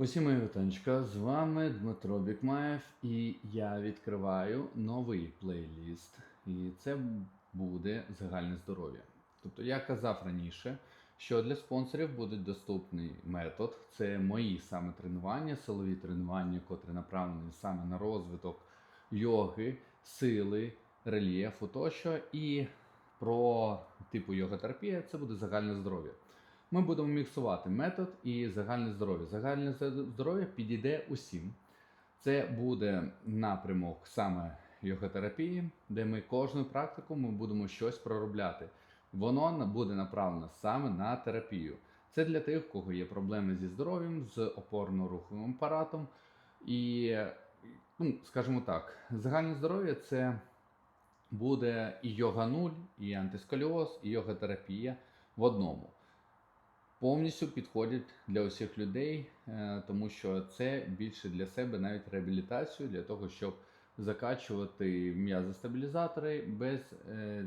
Усі мої вітанечка, з вами Дмитро Бікмаєв, і я відкриваю новий плейліст. І це буде загальне здоров'я. Тобто я казав раніше, що для спонсорів буде доступний метод. Це мої саме тренування, силові тренування, котрі направлені саме на розвиток йоги, сили, рельєфу тощо. І про типу йога-терапія це буде загальне здоров'я. Ми будемо міксувати метод і загальне здоров'я. Загальне здоров'я підійде усім. Це буде напрямок саме йоготерапії, де ми кожну практику ми будемо щось проробляти. Воно буде направлено саме на терапію. Це для тих, у кого є проблеми зі здоров'ям, з опорно-руховим апаратом. І, ну, скажімо так, загальне здоров'я це буде і йога нуль, і антисколіоз, і йога-терапія в одному повністю підходять для усіх людей, е, тому що це більше для себе навіть реабілітацію, для того, щоб закачувати м'язостабілізатори без е,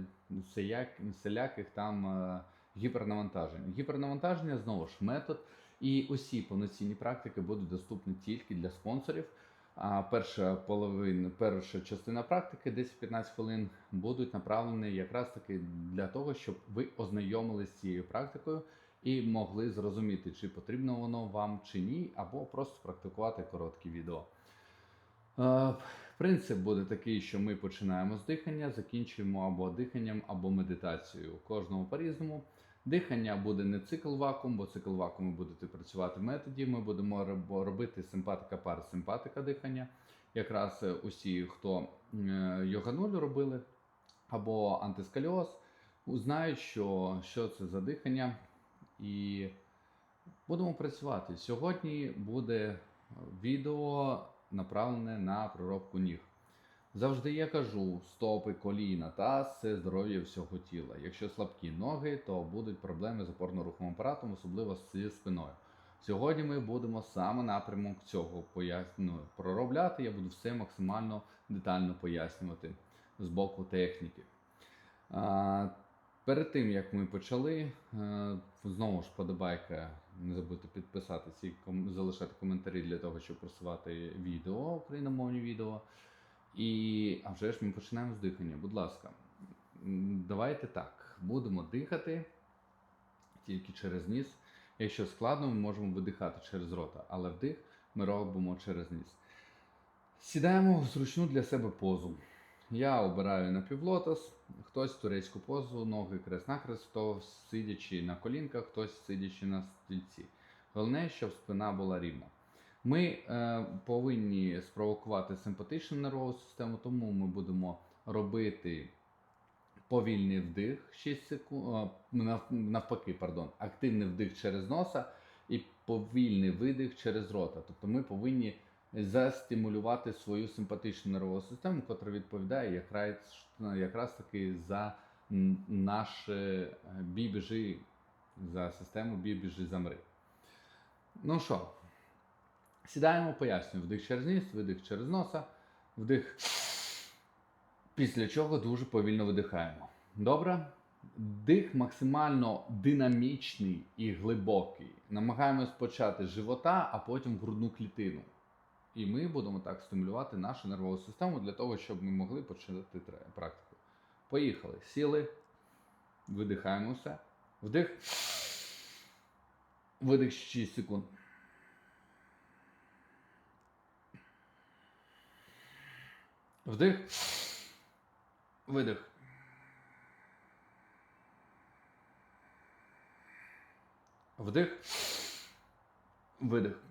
всіляких там е, гіпернавантажень. Гіпернавантаження знову ж метод, і усі повноцінні практики будуть доступні тільки для спонсорів. А перша половина, перша частина практики, 10-15 хвилин, будуть направлені якраз таки для того, щоб ви ознайомилися з цією практикою і могли зрозуміти, чи потрібно воно вам чи ні, або просто практикувати короткі відео. Е, Принцип буде такий, що ми починаємо з дихання, закінчуємо або диханням, або медитацією. Кожному по-різному. Дихання буде не цикл вакуум, бо цикл вакууму будете працювати в методі. Ми будемо робити симпатика парасимпатика дихання. Якраз е, усі, хто е, йоганулю робили, або антискаліоз, знають, що, що це за дихання. І будемо працювати. Сьогодні буде відео направлене на проробку ніг. Завжди я кажу: стопи, коліна, таз це здоров'я всього тіла. Якщо слабкі ноги, то будуть проблеми з опорно-руховим апаратом, особливо зі спиною. Сьогодні ми будемо саме напрямок цього поясню проробляти. Я буду все максимально детально пояснювати з боку техніки. Перед тим як ми почали, е, знову ж подобайка, не забудьте підписатися і залишати коментарі для того, щоб просувати відео, україномовні відео. І а вже ж ми починаємо з дихання. Будь ласка, давайте так. Будемо дихати тільки через ніс. Якщо складно, ми можемо видихати через рота, але вдих ми робимо через ніс. Сідаємо в зручну для себе позу. Я обираю напівлотос, хтось турецьку позу, ноги крест-накрест, хто сидячи на колінках, хтось сидячи на стільці. Головне, щоб спина була рівна. Ми е, повинні спровокувати симпатичну нервову систему, тому ми будемо робити повільний вдих 6 секунд, навпаки, пардон, активний вдих через носа і повільний видих через рота. Тобто ми повинні застимулювати свою симпатичну нервову систему, яка відповідає якраз, якраз таки за м, наше бій-біжи, за систему бій-біжи замри. Ну що, сідаємо, пояснюю. Вдих через ніс, видих через носа, вдих. Після чого дуже повільно видихаємо. Добре? Дих максимально динамічний і глибокий. Намагаємось почати з живота, а потім грудну клітину. І ми будемо так стимулювати нашу нервову систему для того, щоб ми могли почати практику. Поїхали. Сіли, видихаємо все. Вдих. Видих 6 секунд. Вдих. Видих. Вдих. Видих.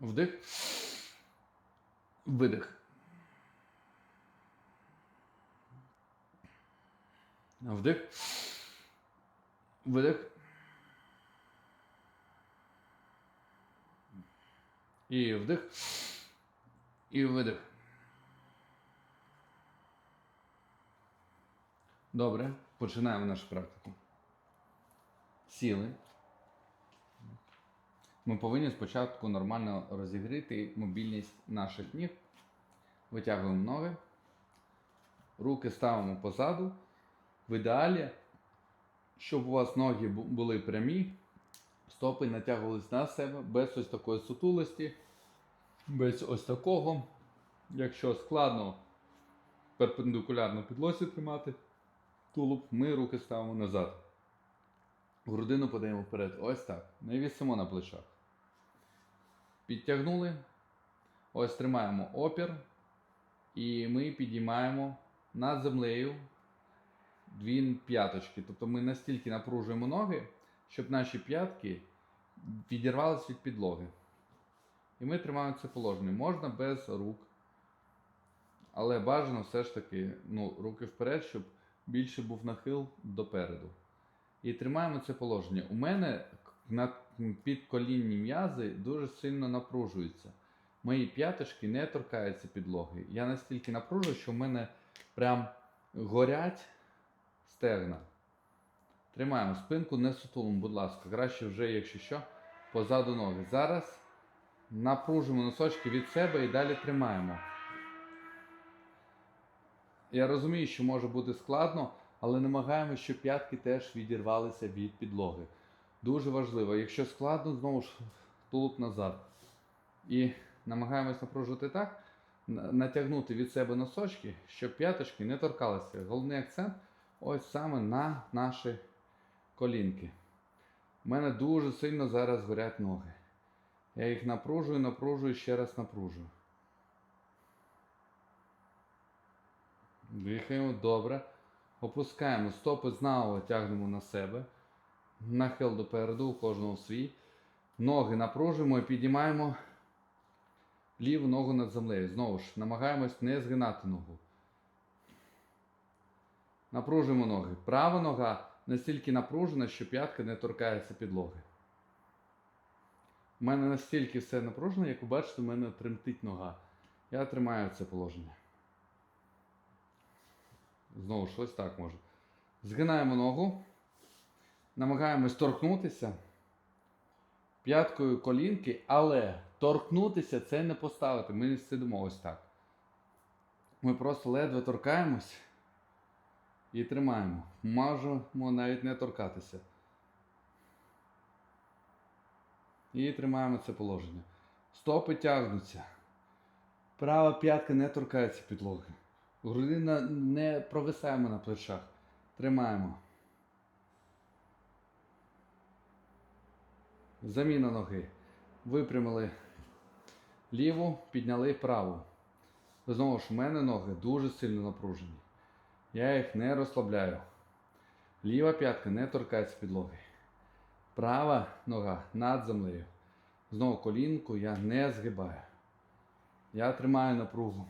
Вдих. Видих. Вдих. Видих. І вдих. І видих. Добре, починаємо нашу практику. Сіли. Ми повинні спочатку нормально розігріти мобільність наших ніг. Витягуємо ноги. Руки ставимо позаду. В ідеалі, щоб у вас ноги були прямі, стопи натягувались на себе без ось такої сутулості, без ось такого. Якщо складно перпендикулярно підлосі тримати тулуб, ми руки ставимо назад. Грудину подаємо вперед. Ось так. Не вісимо на плечах. Підтягнули. Ось тримаємо опір. І ми підіймаємо над землею дві п'яточки. Тобто ми настільки напружуємо ноги, щоб наші п'ятки відірвалися від підлоги. І ми тримаємо це положення. Можна без рук. Але бажано все ж таки ну, руки вперед, щоб більше був нахил допереду. І тримаємо це положення. У мене на підколінні м'язи дуже сильно напружуються. Мої п'яточки не торкаються підлоги. Я настільки напружую, що в мене прям горять стегна. Тримаємо спинку, не сутулимо, будь ласка. Краще вже, якщо що, позаду ноги. Зараз напружуємо носочки від себе і далі тримаємо. Я розумію, що може бути складно, але намагаємося, щоб п'ятки теж відірвалися від підлоги. Дуже важливо. Якщо складно, знову ж тулуб назад. І намагаємось напружувати так, натягнути від себе носочки, щоб п'яточки не торкалися. Головний акцент ось саме на наші колінки. У мене дуже сильно зараз горять ноги. Я їх напружую, напружую, ще раз напружую. Дихаємо добре. Опускаємо стопи знову тягнемо на себе. Нахил допереду, у кожного свій. Ноги напружуємо і підіймаємо ліву ногу над землею. Знову ж намагаємось не згинати ногу. Напружуємо ноги. Права нога настільки напружена, що п'ятка не торкається підлоги. У мене настільки все напружено, як ви бачите, у мене тремтить нога. Я тримаю це положення. Знову ж ось так може. Згинаємо ногу. Намагаємось торкнутися п'яткою колінки, але торкнутися це не поставити. Ми не сидимо ось так. Ми просто ледве торкаємось і тримаємо. Можемо навіть не торкатися. І тримаємо це положення. Стопи тягнуться. Права п'ятка не торкається підлоги. Грудина не провисаємо на плечах. Тримаємо. Заміна ноги. Випрямили ліву, підняли праву. Знову ж, у мене ноги дуже сильно напружені. Я їх не розслабляю. Ліва п'ятка не торкається підлоги. Права нога над землею. Знову колінку я не згибаю. Я тримаю напругу.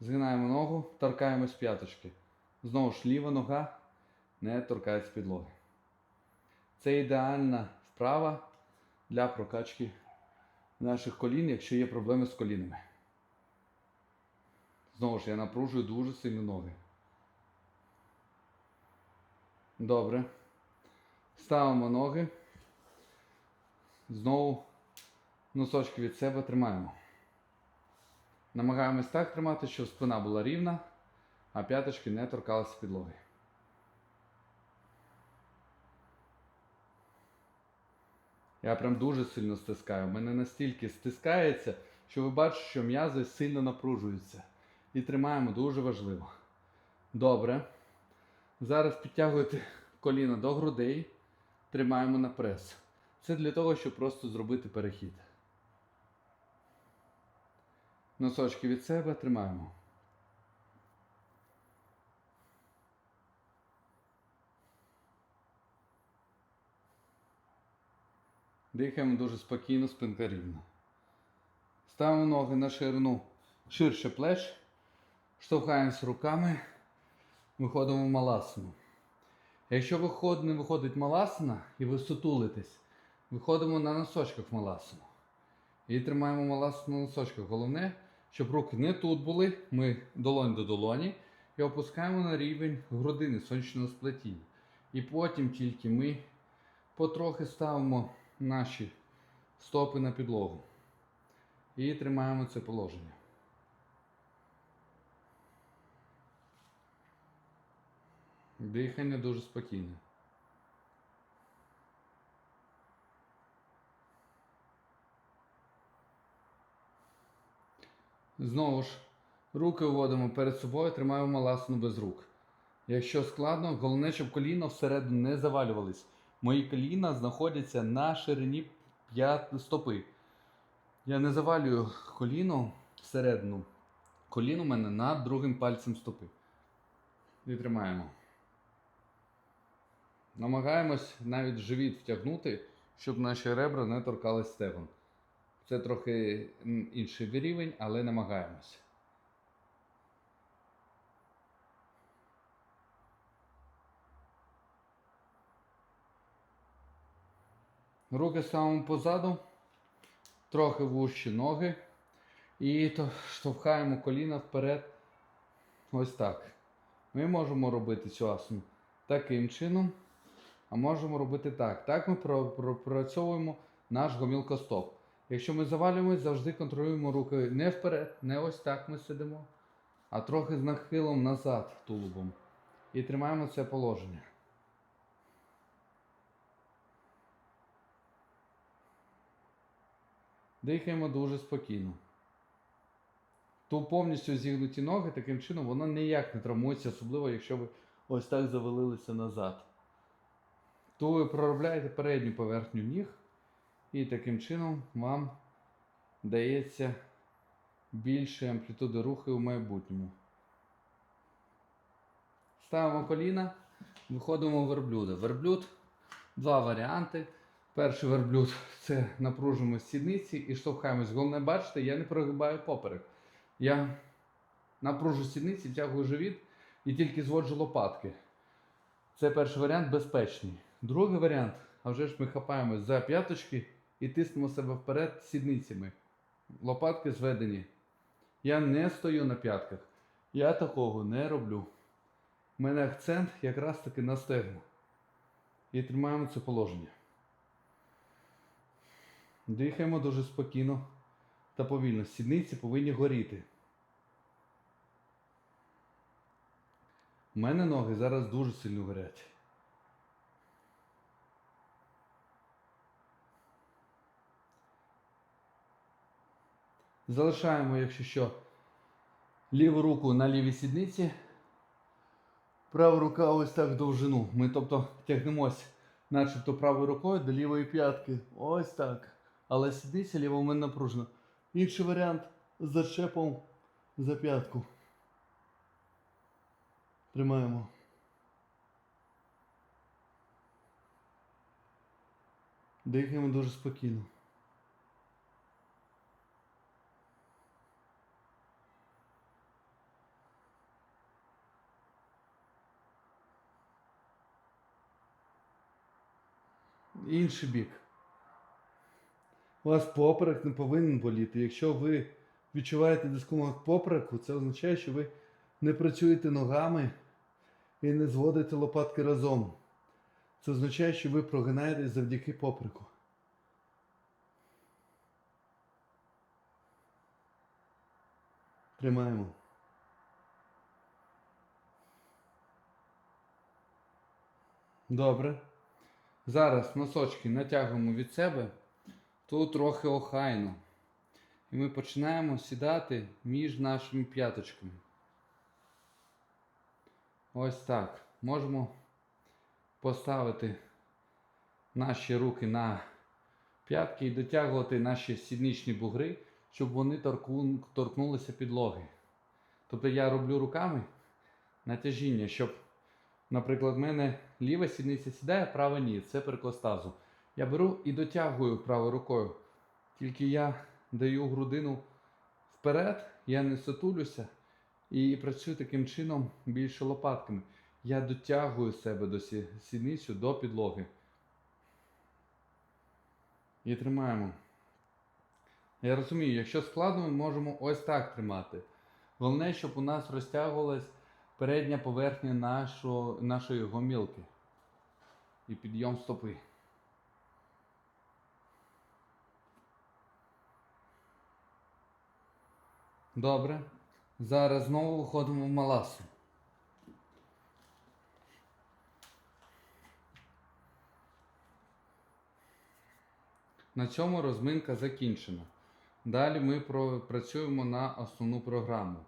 Згинаємо ногу, торкаємось п'яточки. Знову ж ліва нога не торкається підлоги. Це ідеальна вправа для прокачки наших колін, якщо є проблеми з колінами. Знову ж я напружую дуже сильно ноги. Добре. Ставимо ноги. Знову носочки від себе тримаємо. Намагаємось так тримати, щоб спина була рівна, а п'яточки не торкалися підлоги. Я прям дуже сильно стискаю. У мене настільки стискається, що ви бачите, що м'язи сильно напружуються. І тримаємо дуже важливо. Добре. Зараз підтягуєте коліна до грудей, тримаємо на прес. Це для того, щоб просто зробити перехід. Носочки від себе тримаємо. Дихаємо дуже спокійно, спинка рівна. Ставимо ноги на ширину ширше плеч. Штовхаємось руками. виходимо в маласану. Якщо виход, не виходить маласана і ви сутулитесь, виходимо на носочках маласану. І тримаємо маласану на носочках. Головне, щоб руки не тут були, ми долонь до долоні і опускаємо на рівень грудини сонячного сплетіння. І потім тільки ми потрохи ставимо наші стопи на підлогу. І тримаємо це положення. Дихання дуже спокійне. Знову ж, руки вводимо перед собою, тримаємо ласну без рук. Якщо складно, головне, щоб коліна всередину не завалювались. Мої коліна знаходяться на ширині стопи. Я не завалюю коліно всередину. Коліно у мене над другим пальцем стопи. І тримаємо. Намагаємось навіть живіт втягнути, щоб наші ребра не торкались стегон. Це трохи інший рівень, але намагаємось. Руки ставимо позаду, трохи вужчі ноги. І то штовхаємо коліна вперед. Ось так. Ми можемо робити цю асану таким чином, а можемо робити так. Так ми пропрацьовуємо наш гомілкостоп. Якщо ми завалюємось, завжди контролюємо руки не вперед, не ось так ми сидимо, а трохи з нахилом назад тулубом. І тримаємо це положення. Дихаємо дуже спокійно. То повністю зігнуті ноги, таким чином воно ніяк не травмується, особливо якщо ви ось так завалилися назад. То ви проробляєте передню поверхню ніг, і таким чином вам дається більше амплітуди руху у майбутньому. Ставимо коліна, виходимо в верблюда. Верблюд два варіанти. Перший верблюд це напружуємо сідниці і штовхаємось. Головне, бачите, я не прогибаю поперек. Я напружу сідниці, тягую живіт і тільки зводжу лопатки. Це перший варіант безпечний. Другий варіант, а вже ж ми хапаємось за п'яточки і тиснемо себе вперед сідницями. Лопатки зведені. Я не стою на п'ятках. Я такого не роблю. У мене акцент якраз таки на стегну. І тримаємо це положення. Дихаємо дуже спокійно та повільно. Сідниці повинні горіти. У мене ноги зараз дуже сильно горять. Залишаємо, якщо що, ліву руку на лівій сідниці. Права рука ось так довжину. Ми тобто тягнемось начебто правою рукою до лівої п'ятки. Ось так. Але сідниця ліва у мене напружена. Інший варіант з зачепом за п'ятку. Тримаємо. Дихаємо дуже спокійно. Інший бік. У вас поперек не повинен боліти. Якщо ви відчуваєте дискомфорт попереку, це означає, що ви не працюєте ногами і не зводите лопатки разом. Це означає, що ви прогинаєтесь завдяки попереку. Тримаємо. Добре. Зараз носочки натягуємо від себе, тут трохи охайно. І ми починаємо сідати між нашими п'яточками. Ось так. Можемо поставити наші руки на п'ятки і дотягувати наші сідничні бугри, щоб вони торкнулися підлоги. Тобто я роблю руками натяжіння, щоб Наприклад, в мене ліва сідниця сідає, права ні. Це перекос тазу. Я беру і дотягую правою рукою. Тільки я даю грудину вперед, я не сутулюся І працюю таким чином більше лопатками. Я дотягую себе до сідницю до підлоги. І тримаємо. Я розумію, якщо складно, ми можемо ось так тримати. Головне, щоб у нас розтягувалась передня поверхня нашого, нашої гомілки. І підйом стопи. Добре. Зараз знову виходимо в маласу. На цьому розминка закінчена. Далі ми працюємо на основну програму.